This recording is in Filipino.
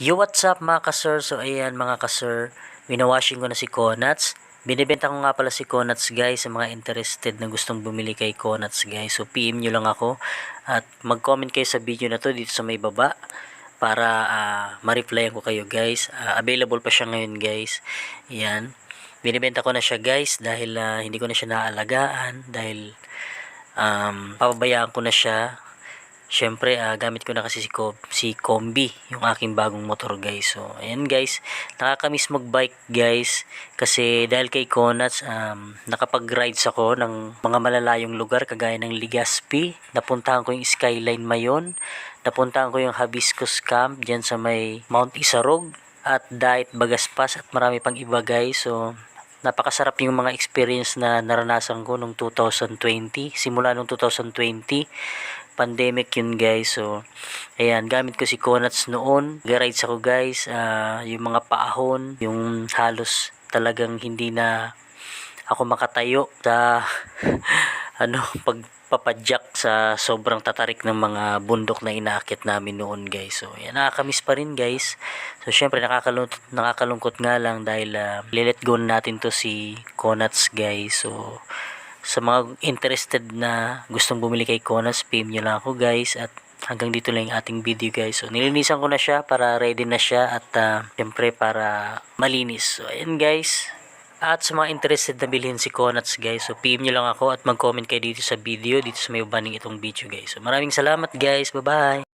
Yo, what's up mga kasir? So, ayan mga kasir, winawashing ko na si Konats. Binibenta ko nga pala si Konats guys sa mga interested na gustong bumili kay Konats guys. So, PM nyo lang ako at mag-comment kayo sa video na to dito sa may baba para ah, ma-replyan ko kayo guys. Ah, available pa siya ngayon guys. Ayan. Binibenta ko na siya guys dahil ah, hindi ko na siya naalagaan dahil um, papabayaan ko na siya Siyempre, ah, gamit ko na kasi si, si Combi, yung aking bagong motor guys. So, ayan guys, nakakamiss mag-bike guys. Kasi dahil kay Konats, um, nakapag-rides ako ng mga malalayong lugar kagaya ng Ligaspi. Napuntahan ko yung Skyline Mayon. Napuntahan ko yung Hibiscus Camp dyan sa may Mount Isarog. At Diet Bagaspas at marami pang iba guys. So, napakasarap yung mga experience na naranasan ko nung 2020. Simula nung 2020 pandemic yun guys. So ayan gamit ko si Konats noon. Rides ako guys. Ah, yung mga paahon yung halos talagang hindi na ako makatayo sa ano pagpapadyak sa sobrang tatarik ng mga bundok na inaakit namin noon guys. So ayan nakakamiss pa rin guys. So syempre nakakalungkot, nakakalungkot nga lang dahil uh, lilet go natin to si Konats guys. So sa mga interested na gustong bumili kay Konas, PM nyo lang ako guys at hanggang dito lang yung ating video guys. So nilinisan ko na siya para ready na siya at uh, syempre para malinis. So ayan guys. At sa mga interested na bilhin si Konats guys, so PM nyo lang ako at mag-comment kayo dito sa video, dito sa may baning itong video guys. So maraming salamat guys, bye bye!